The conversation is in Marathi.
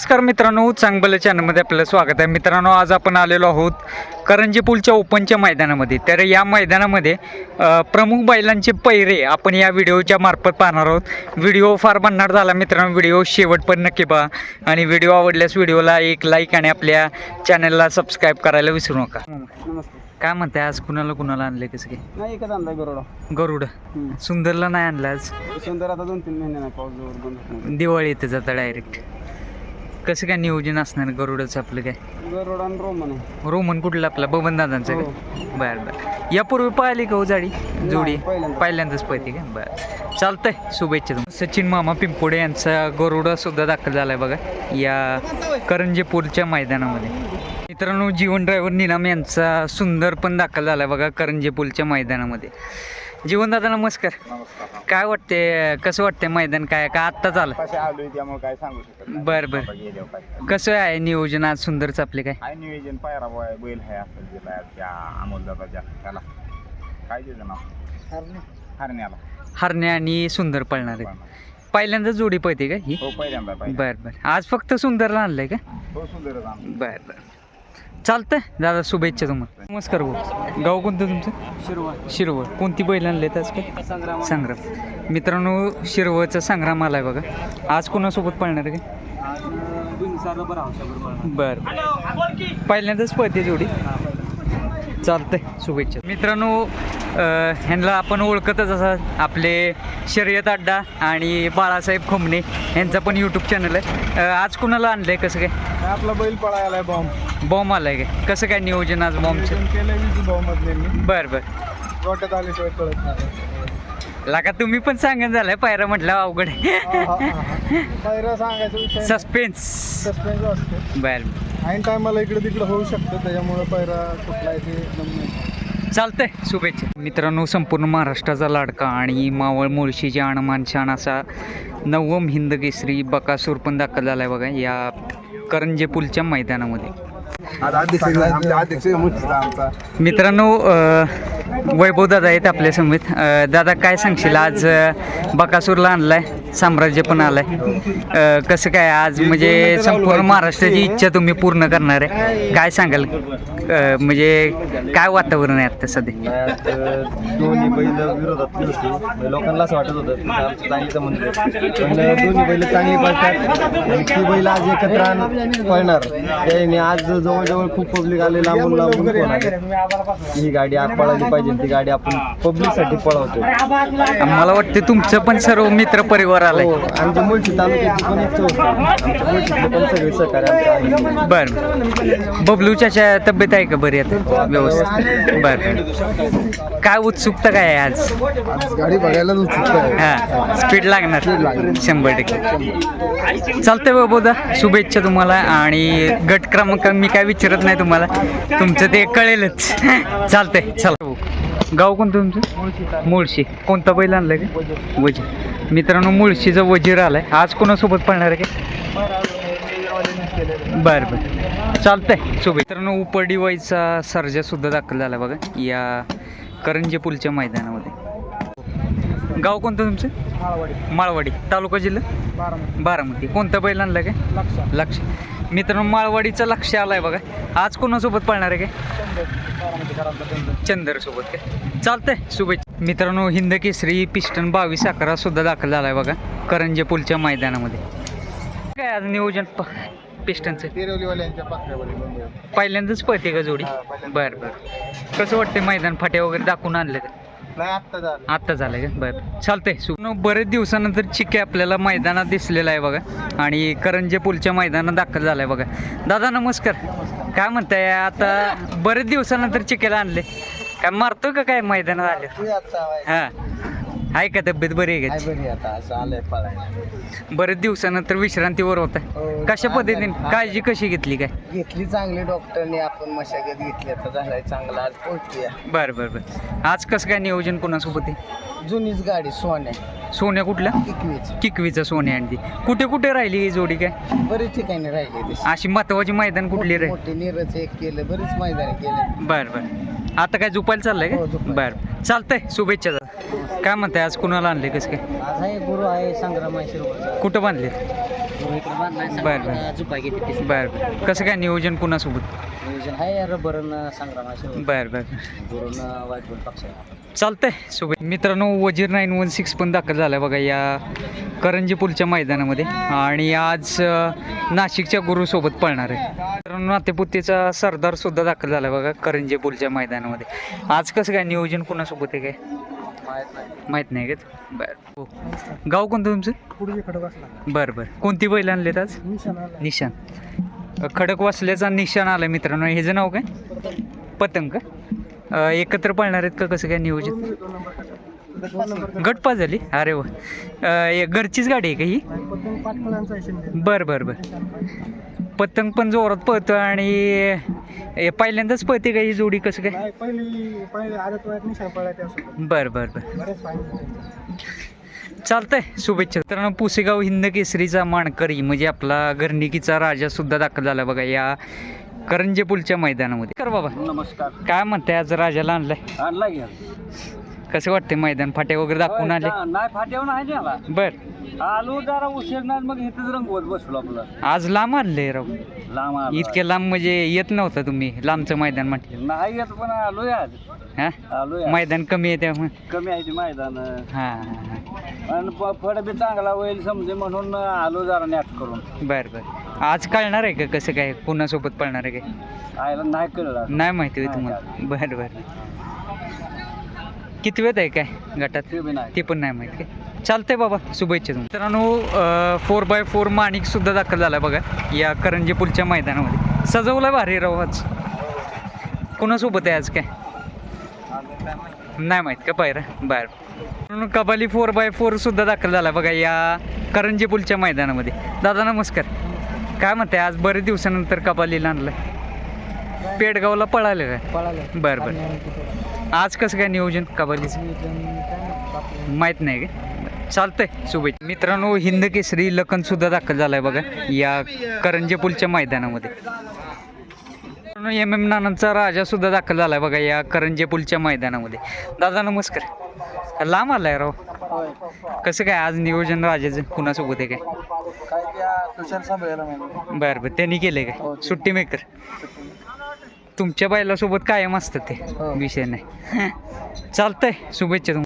नमस्कार मित्रांनो चांगलं चॅनलमध्ये आपलं स्वागत आहे. मित्रांनो आज आपण आलेलो आहोत करंजी पूलच्या ओपनच्या मैदानामध्ये. तर या मैदानामध्ये प्रमुख बैलांचे पैरे आपण या व्हिडिओच्या मार्फत पाहणार आहोत. व्हिडिओ फार भन्नाट झाला मित्रांनो व्हिडिओ शेवट पण नक्की पहा. आणि व्हिडिओ आवडल्यास व्हिडिओला एक लाईक आणि आपल्या चॅनलला सबस्क्राईब करायला विसरू नका. काय म्हणताय आज कुणाला कुणाला आणले कसं काय? नाही एकच आणलाय गरोडा. गरुड. सुंदरला नाही आणलं आज? सुंदर आता दोन तीन महिने दिवाळी येते जातं डायरेक्ट कसं काय नियोजन असणार गरुडाचं आपलं काय? गरोडा आणि रोमन आहे. रोमन कुठलं आपलं? बबन दादांचं हो. का बरं बरं. यापूर्वी पाहिली का हो जाडी? जोडी? पहिल्यांदा. पहिल्यांदाच पळते का? बरं. चालतंय. शुभेच्छा तुम्हाला. सचिन मामा पिंपोडे यांचा गरुडा सुद्धा दाखल झालाय बघा. या करंजेपूरच्या मैदानामध्ये. मित्रांनो जीवन ड्रायव्हर निनाम यांचा सुंदर पण दाखल झालाय बघा करंजेपूलच्या मैदानामध्ये. जीवन दादा नमस्कार. काय वाटते कसं वाटतंय मैदान? काय का आत्ताच आलं? कसे आलोय त्यामुळे काय सांगू शकत नाही. बरं बरं. गेल्यावर काय कसं आहे नियोजन आज सुंदरच आपले काय? काय नियोजन पायरा बॉय बैल आहे असं दिला त्या अमोल दादाच्या त्याला. काय त्याचं नाव? हरण्याला. हरणे आणि सुंदर पळणार आहे पहिल्यांदा जोडी पळते का ही? हो पहिल्यांदा पाहिजे बर बर. आज फक्त सुंदरला आणलंय का? हो सुंदरच आम बर बर. चालतंय. दादा शुभेच्छा तुम्हाला. नमस्कार भाऊ. गाव कोणतं तुमचं? शिरवा शिरवळ. कोणती बैल आणले आज काय संग्राम. संग्राम. मित्रांनो शिरवळचा संग्राम आलाय बघा. आज कोणासोबत पळणार आहे? बरं बर. पहिल्यांदाच पळते जोडी. चालतंय. शुभेच्छा. मित्रांनो ह्यांना आपण ओळखतच असा आपले शर्यत अड्डा आणि बाळासाहेब खोमणे यांचा पण यूट्यूब चॅनल आहे. आज कुणाला आणलंय कसं काय? आपला बैल पळायला बॉम्ब बॉम्ब आलाय काय? कसं काय नियोजन आज बॉम्बचं केलं बर बर. गोट्यात आल्याशिवाय कळत नाही. लागा तुम्ही पण सांगत झालाय पायरा म्हटलं अवघड सांगायचा विषय सस्पेन्स सस्पेन्स असतो. बर ऐन टायमाला इकडे तिकडे होऊ शकतं त्याच्यामुळे पायरा कुठला आहे ते. चालतंय. शुभेच्छा. मित्रांनो संपूर्ण महाराष्ट्राचा लाडका आणि मावळ मुळशीचे आणमान छान असा नवम हिंद केसरी बकासूर पण दाखल झालाय बघा या करंजे पुलच्या मैदानामध्ये मित्रांनो वैभव दादा आहेत आपल्या समेत दादा काय सांगशील? आज बकासूरला आणलाय साम्राज्य पण आलाय. कसं काय आज म्हणजे संपूर्ण महाराष्ट्राची इच्छा तुम्ही पूर्ण करणार आहे. काय सांगाल? म्हणजे काय वातावरण आहे आता सध्या? दोन्ही बैल विरोधात होती म्हणजे लोकांना असं वाटत होतं की आमचं चांगली संबंध आहे. पण दोन्ही बैल चांगली पळतात. आणि ती बैल आज एकत्र आण- पळणार. त्याने आज जवळजवळ खूप पब्लिक आले लांबून लांबून फोन ही गाडी आज पळाली पाहिजे. ती गाडी आपण पब्लिकसाठी पळवतो मला वाटतं तुमचं पण सर्व मित्र परिवार आलाय. हो आमच्या मुळशी तालुक्याची पण इच्छा होती आमच्या मुळशीतले पण सगळे सहकार्य आमच्या आहे. बर. बबलूच्या तब्येत आहे का बरी आता? व्यवस्थित. बर. काय उत्सुकता काय आहे आज? आज गाडी बघायला हा स्पीड लागणार. शंभर टक्के. चालतंय बाबूदा शुभेच्छा तुम्हाला. आणि गट क्रमांक मी काय विचारत नाही तुम्हाला. तुमचं ते कळेलच. चालतंय चला. गाव कोणतं तुमचं? मुळशी. कोणता बैल आणलाय का? वजीर. मित्रांनो मुळशीचा वजीर आलाय. आज कोणासोबत पळणार आहे? का बरं बरं. चालतंय. शुभेच्छा. मित्रांनो उपरडी वाईचा सर्जा सुद्धा दाखल झाला बघा. या करंजे पुलच्या मैदानामध्ये. गाव कोणतं तुमचं? माळवाडी. तालुका जिल्हा? बारामती. बारामती. कोणता बैल आणला काय? लक्ष लक्ष मित्रांनो माळवाडीचं लक्ष आलाय बघा. आज कोणासोबत पळणार आहे काय? बारामती घरातला चंद्र चंदर सोबत काय? चालतंय शुभेच्छा. मित्रांनो हिंद केसरी पिस्टन बावीस अकरा सुद्धा दाखल झालाय बघा करंजे पुलच्या मैदानामध्ये. काय आज नियोजन पिस्टनचं? पहिल्यांदाच पळते का जोडी? बरं बरं. कसं वाटतंय मैदान फाट्या वगैरे दाखवून आणलं नाही आत्ता झालं. आत्ता झालं का? बरं. चालतंय. सु न बरेच दिवसानंतर चिके आपल्याला मैदानात दिसलेला आहे बघा. आणि करंजे पुलच्या मैदानात दाखल झालाय बघा. दादा नमस्कार. काय म्हणताय? आता बरेच दिवसानंतर चिकेला आणले. काय मारतो का काय मैदानात आले हा. आहे का तब्येत बरी आहे का? बरी आता. असं आलंय पळायला. बरेच दिवसानंतर विश्रांतीवर होता. हो. कशा पद्धतीने? काळजी कशी घेतली काय? घेतली चांगली डॉक्टरने आपण मशागत घेतली. आता झालाय चांगला. आज पोहोचूया. बरं बरं बरं. आज कसं काय नियोजन कोणासोबत आहे? जुनीच गाडी सोन्या. सोन्या कुठल्या? इकवीच किकवीचा सोन्या आणली. कुठे कुठे राहिली ही जोडी काय? बरेच ठिकाणी राहिले ते अशी महत्वाची मैदान कुठली रे? मोठे निरच एक केलं बरेच मैदानी केले. बर बर. आता काय झुपायला चाललंय हो, का झोपायला. बर. चालतंय शुभेच्छा दादा. काय म्हणताय आज कुणाला आणले कसं काय? आज आहे गुरु आहे संग्राम आहे कुठं बांधले बरं बरं. बरं बरं. कसं काय नियोजन कुणासोबत? आहे रबरन संग्रामाशी बरं बरं. वाईट बोल चालतंय सोबत मित्रांनो वजीर नाईन वन सिक्स पण दाखल झाला बघा या करंजी पुलच्या मैदानामध्ये. आणि आज अं, नाशिकच्या गुरुसोबत पळणार आहे. मित्रांनो नातेपुतेचा सरदार सुद्धा दाखल झाला बघा करंजी पुलच्या मैदानामध्ये. आज कसं काय नियोजन कुणासोबत आहे काय? माहीत नाही. माहीत नाही का? बरं. हो गाव कोणतं तुमचं? पुढे खडक असला. बरं बरं. कोणती बैल आणलेत आज? निशाण आला निशान. अ, खडक वाचल्याचा निशाण आला मित्रांनो. ह्याचं नाव काय? पतंग का? अ, एकत्र पळणार आहेत का? कसं काय दोन नंबर गटपा झाली? अरे वा. अ, घरचीच गाडी आहे का ही? पतंग पाच फळांचा आहे शिंदे बरं बरं बरं. पतंग पण जोरात पळतो आणि हे पहिल्यांदाच पळते का ही जोडी कसं काय? नाही पहिली पहिली आदत वयात निशाण पळाय त्यासोबत बरं बरं बरं. बरेच फायनल चालतंय शुभेच्छा. मित्रांनो पुसेगाव हिंद केसरीचा मानकरी म्हणजे आपला घरणिकीचा राजा सुद्धा दाखल झाला बघा या करंजे पुलच्या मैदानामध्ये. कर बाबा. नमस्कार. काय म्हणते आज राजाला आणलाय? आणला घ्या कसं वाटते मैदान? फाटे वगैरे दाखवून आले? नाही फाट्यावर नाही आला बर. आलो जरा उशीर नाही मग इथंच रंगवत बसलो आपलं. आज लांब आणले राव. लांब आलो. इतके लांब म्हणजे येत नव्हतं तुम्ही लांबचं मैदान म्हटलं. नाही येत पण आलोय आज. हा? आलोय मैदान कमी आहे त्यामुळे कमी आहे ते मैदान. हा आणि प- फळ बी चांगला होईल समजे म्हणून आलो जरा नॅट करून. बर बर. आज कळणार आहे का कसं काय? पुन्हासोबत पळणार आहे काय? आयला नाही कळलं. नाही माहिती होय तुम्हाला. बर बर. किती वेळ आहे काय गटात? ते बी नाही. ते पण नाही माहिती काय? चालतंय बाबा शुभेच्छा तुम्ही मित्रांनो फोर बाय फोर माणिक सुद्धा दाखल झाला बघा या करंजी पुलच्या मैदानामध्ये. सजवला भारी राव आज. कोणासोबत आहे आज काय? नाही माहीत का पायरा? बर. म्हणून कबाली फोर बाय फोर सुद्धा दाखल झाला बघा या करंजी पुलच्या मैदानामध्ये. दादा नमस्कार. काय म्हणते आज बरेच दिवसानंतर कबालीला आणलं पेडगावला पळालं काय? पळाले. बरं बरं. आज कसं काय नियोजन कबालीचं माहीत नाही का? चालतंय शुभेच्छा मित्रांनो हिंद केसरी लखन सुद्धा दाखल झालाय बघा या करंजे पुलच्या मैदानामध्ये. एम एम नानांचा राजा सुद्धा दाखल झालाय बघा या करंजे पुलच्या मैदानामध्ये. दादा नमस्कार. लांब आलाय राव. कसं काय आज नियोजन राजाचं? कुणासोबत आहे काय? बरं बरं. त्यांनी केलंय काय? सुट्टी मेकर. तुमच्या बैलासोबत कायम असतं ते. विषय नाही. चालतंय. शुभेच्छा तुम्हाला